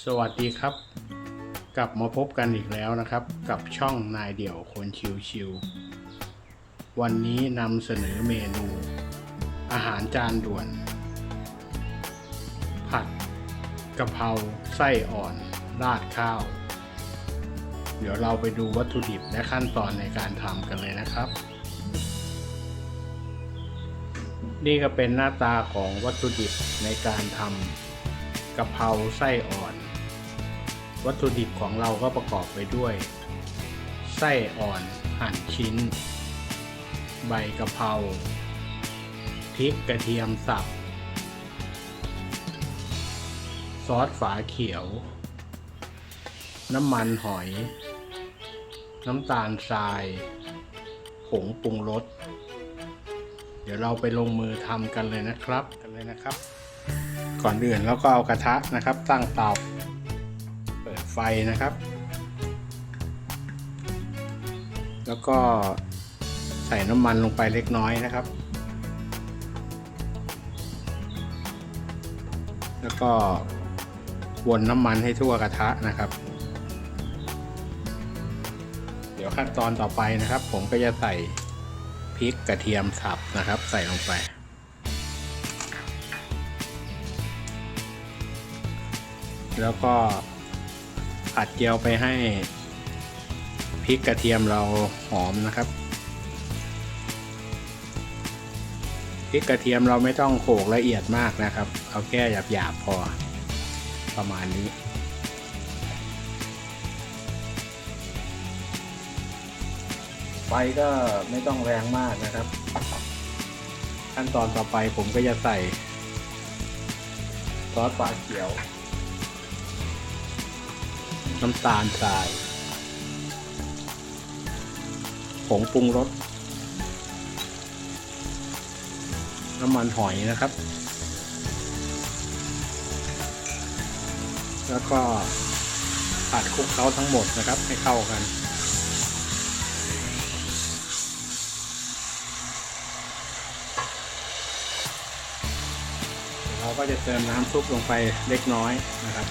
สวัสดีครับ กลับมาพบกันอีกแล้วนะครับ กับช่องนายเดี่ยวคนชิวๆวันนี้นำเสนอเมนู อาหารจานด่วน ผัดกะเพราไส้อ่อน ราดข้าว เดี๋ยวเราไปดูวัตถุดิบและขั้นตอนในการทำกันเลยนะครับ นี่ก็เป็นหน้าตาของวัตถุดิบในการทำกะเพราไส้อ่อน วัตถุดิบของเราก็ประกอบไปด้วย ไส้อ่อนหั่นชิ้น ใบกะเพราพริกกระเทียมสับ ซอสฝาเขียว น้ำมันหอย น้ำตาลทรายผงปรุงรสเดี๋ยวเราไปลงมือทำกันเลยนะครับกันเลยนะครับ ก่อนอื่นเราก็เอากระทะนะครับ ตั้งเตา ไฟนะครับ แล้วก็ใส่น้ำมันลงไปเล็กน้อยนะครับ แล้วก็วนน้ำมันให้ทั่วกระทะนะครับ เดี๋ยวขั้นตอนต่อไปนะครับ ผมก็จะใส่พริกกระเทียมสับนะครับ ใส่ลงไป แล้วก็ ผัดเจียวไปให้พริกกระเทียมเราหอมนะครับพริกกระเทียมเราไม่ต้องโขลกละเอียดมากนะครับ เอาแค่หยาบๆพอประมาณนี้ ไฟก็ไม่ต้องแรงมากนะครับ ขั้นตอนต่อไปผมก็จะใส่ซอสฝาเขียว น้ำตาลทราย ผงปรุงรส น้ำมันหอยนะครับ แล้วก็ผัดคลุกเคล้าทั้งหมดนะครับ ให้เข้ากันเราก็จะเติมน้ำซุปลงไปเล็กน้อยนะครับ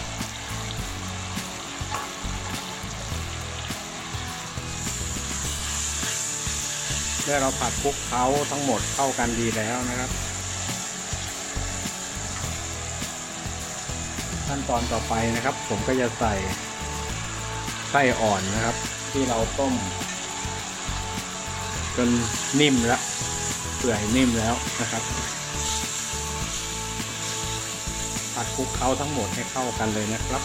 เมื่อเราผัดคลุกเคล้าทั้งหมดเข้ากันดีแล้วนะครับ ขั้นตอนต่อไปนะครับ ผมก็จะใส่ไส้อ่อนนะครับ ที่เราต้ม จนนิ่มแล้วเปื่อยนิ่มแล้วนะครับผัดคลุกเคล้าทั้งหมดให้เข้ากันเลยนะครับ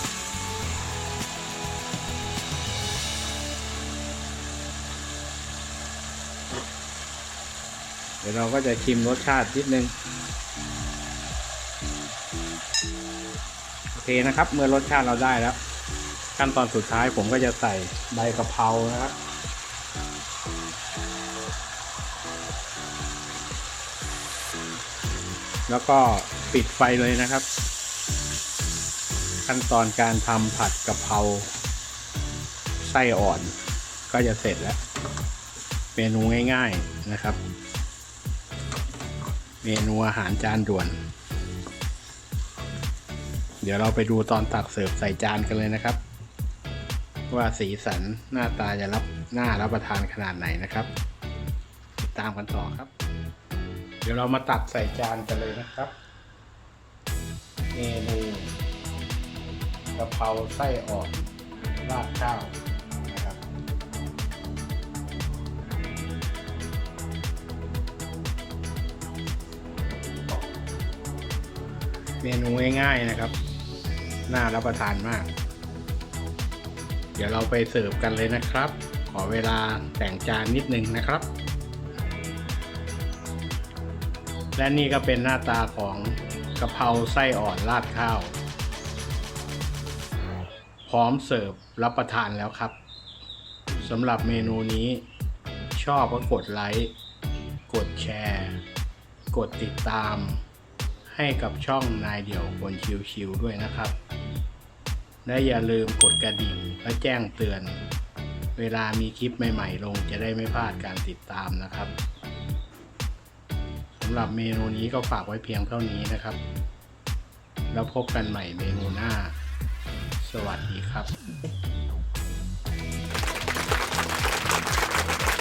ดี๋ยวเราก็จะชิมรสชาตินิดนึง โอเคนะครับ เมื่อรสชาติเราได้แล้ว ขั้นตอนสุดท้ายผมก็จะใส่ใบกะเพรานะครับแล้วก็ปิดไฟเลยนะครับ ขั้นตอนการทำผัดกะเพราไส้อ่อน ก็จะเสร็จแล้ว เมนูง่าย ๆนะครับ เมนูอาหารจานด่วน เดี๋ยวเราไปดูตอนตักเสิร์ฟใส่จานกันเลยนะครับ ว่าสีสันหน้าตาจะรับหน้ารับประทานขนาดไหนนะครับติดตามกันต่อครับ เดี๋ยวเรามาตักใส่จานกันเลยนะครับเมนูกะเพราไส้อ่อนราดข้าว เมนูง่ายๆนะครับ น่ารับประทานมาก เดี๋ยวเราไปเสิร์ฟกันเลยนะครับ ขอเวลาแต่งจานนิดนึงนะครับ และนี่ก็เป็นหน้าตาของกะเพราไส้อ่อนราดข้าว พร้อมเสิร์ฟรับประทานแล้วครับสำหรับเมนูนี้ชอบก็กดไลค์ กดแชร์ กดติดตาม ให้กับช่องนายเดี่ยวคนชิวๆด้วยนะครับ และอย่าลืมกดกระดิ่งและแจ้งเตือน เวลามีคลิปใหม่ๆ ลงจะได้ไม่พลาดการติดตามนะครับสำหรับเมนูนี้ก็ฝากไว้เพียงเท่านี้นะครับ แล้วพบกันใหม่เมนูหน้า สวัสดีครับ